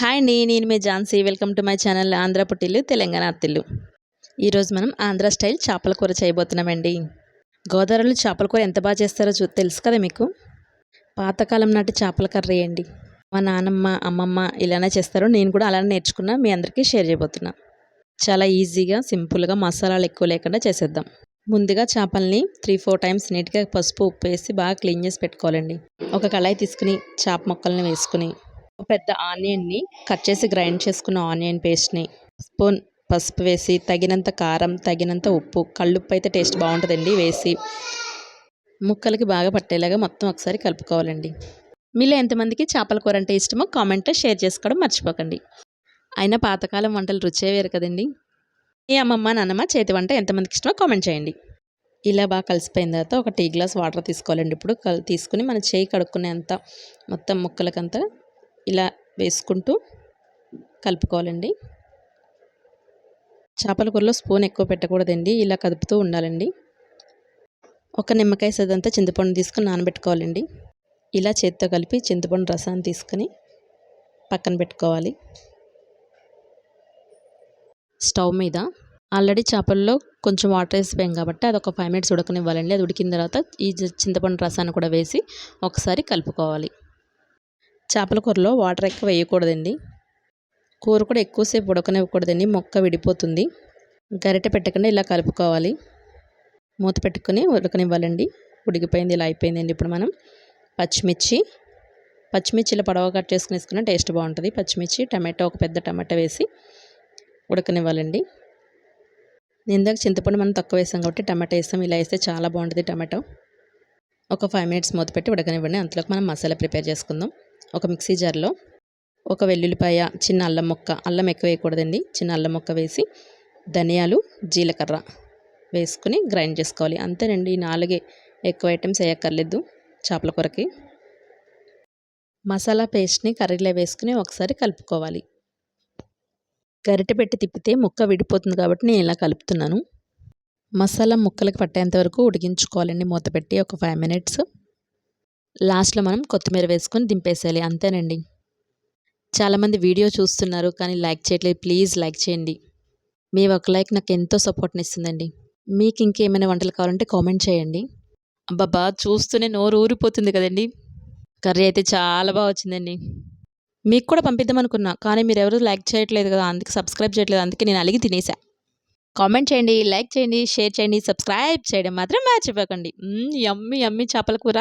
Hi అండి నేను మీ Jhansi. Welcome to my channel Andhra పుట్టిల్లు తెలంగాణ అత్తిల్లు. ఈరోజు మనం ఆంధ్ర స్టైల్ చేపల కూర చేయబోతున్నామండి. గోదావరిలో చేపల కూర ఎంత బాగా చేస్తారో చూ తెలుసు కదా మీకు? పాతకాలం నాటి చేపల కర్రీ అండి. మా నానమ్మ అమ్మమ్మ ఇలానే చేస్తారు. నేను కూడా అలానే నేర్చుకున్నా మీ అందరికీ షేర్ చేయబోతున్నా. చాలా ఈజీగా సింపుల్గా మసాలాలు ఎక్కువ లేకుండా చేసేద్దాం. ముందుగా చేపల్ని త్రీ ఫోర్ టైమ్స్ నీట్గా పసుపు ఉప్పు వేసి బాగా క్లీన్ చేసి పెట్టుకోవాలండి. ఒక కళాయి తీసుకుని చేప మొక్కల్ని వేసుకుని పెద్ద ఆనియన్ని కట్ చేసి గ్రైండ్ చేసుకున్న ఆనియన్ పేస్ట్ని స్పూన్ పసుపు వేసి తగినంత కారం తగినంత ఉప్పు కళ్ళుప్పు అయితే టేస్ట్ బాగుంటుందండి వేసి. ముక్కలకి బాగా పట్టేలాగా మొత్తం ఒకసారి కలుపుకోవాలండి. మీలో ఎంతమందికి చేపల కూర అంటే ఇష్టమో కామెంట్లో షేర్ చేసుకోవడం మర్చిపోకండి. అయినా పాతకాలం వంటలు రుచే వేరు కదండి. మీ అమ్మమ్మ నాన్నమ్మ చేతి వంట ఎంతమందికి ఇష్టమో కామెంట్ చేయండి. ఇలా బాగా కలిసిపోయిన తర్వాత ఒక టీ గ్లాస్ వాటర్ తీసుకోవాలండి. ఇప్పుడు కల్ తీసుకుని మన చేయి కడుక్కునేంత మొత్తం ముక్కలకంతా ఇలా వేసుకుంటూ కలుపుకోవాలండి. చేపల కూరలో స్పూన్ ఎక్కువ పెట్టకూడదండి ఇలా కదుపుతూ ఉండాలండి. ఒక నిమ్మకాయ సదంతా చింతపండు తీసుకుని నానబెట్టుకోవాలండి. ఇలా చేతితో కలిపి చింతపండు రసాన్ని తీసుకుని పక్కన పెట్టుకోవాలి. స్టవ్ మీద ఆల్రెడీ చేపల్లో కొంచెం వాటర్ వేసిపోయాం కాబట్టి అది ఒక ఫైవ్ మినిట్స్ ఉడకనివ్వాలండి. అది ఉడికిన తర్వాత ఈ చింతపండు రసాన్ని కూడా వేసి ఒకసారి కలుపుకోవాలి. చేపల కూరలో వాటర్ ఎక్కువ వేయకూడదండి. కూర కూడా ఎక్కువసేపు ఉడకనివ్వకూడదండి. మొక్క విడిపోతుంది. గరిటె పెట్టకుండా ఇలా కలుపుకోవాలి. మూత పెట్టుకుని ఉడకనివ్వాలండి. ఉడికిపోయింది ఇలా అయిపోయిందండి ఇప్పుడు మనం. పచ్చిమిర్చి. పచ్చిమిర్చి ఇలా పొడవ కట్ చేసుకుని వేసుకున్న టేస్ట్ బాగుంటుంది. పచ్చిమిర్చి టమాటో ఒక పెద్ద టమాటా వేసి ఉడకనివ్వాలండి. ఇందాక చింతపండు మనం తక్కువ వేసాం కాబట్టి టమాటా వేస్తాం ఇలా వేస్తే చాలా బాగుంటుంది టమాటో. ఒక ఫైవ్ మినిట్స్ మూత పెట్టి ఉడకనివ్వండి. అంతలోకి మనం మసాలా ప్రిపేర్ చేసుకుందాం. ఒక మిక్సీ జార్లో ఒక వెల్లుల్లిపాయ చిన్న అల్లం ముక్క అల్లం ఎక్కువ వేయకూడదండి. చిన్న అల్లం ముక్క వేసి ధనియాలు జీలకర్ర వేసుకుని గ్రైండ్ చేసుకోవాలి. అంతేనండి ఈ నాలుగే ఎక్కువ ఐటమ్స్ వేయక్కర్లేదు చేపల కూరకి. మసాలా పేస్ట్ని కర్రీలో వేసుకుని ఒకసారి కలుపుకోవాలి. గరిటె పెట్టి తిప్పితే ముక్క విడిపోతుంది కాబట్టి నేను ఇలా కలుపుతున్నాను. మసాలా ముక్కలకు పట్టేంత వరకు ఉడికించుకోవాలండి మూత పెట్టి ఒక ఫైవ్ మినిట్స్ లాస్ట్లో మనం కొత్తిమీర వేసుకొని దింపేసేయాలి. అంతేనండి. చాలామంది వీడియో చూస్తున్నారు కానీ లైక్ చేయట్లేదు. ప్లీజ్ లైక్ చేయండి. మీ ఒక లైక్ నాకు ఎంతో సపోర్ట్ని ఇస్తుందండి. మీకు ఇంకేమైనా వంటలు కావాలంటే కామెంట్ చేయండి. అబ్బాబా చూస్తూనే నోరు ఊరిపోతుంది కదండి. కర్రీ అయితే చాలా బాగా వచ్చిందండి. మీకు కూడా పంపిద్దాం అనుకున్నా కానీ మీరు ఎవరు లైక్ చేయట్లేదు కదా అందుకే సబ్స్క్రైబ్ చేయట్లేదు అందుకే నేను అలిగి తినేసా. కామెంట్ చేయండి లైక్ చేయండి షేర్ చేయండి సబ్స్క్రైబ్ చేయడం మాత్రం మర్చిపోకండి. యమ్మి యమ్మి చేపల కూర.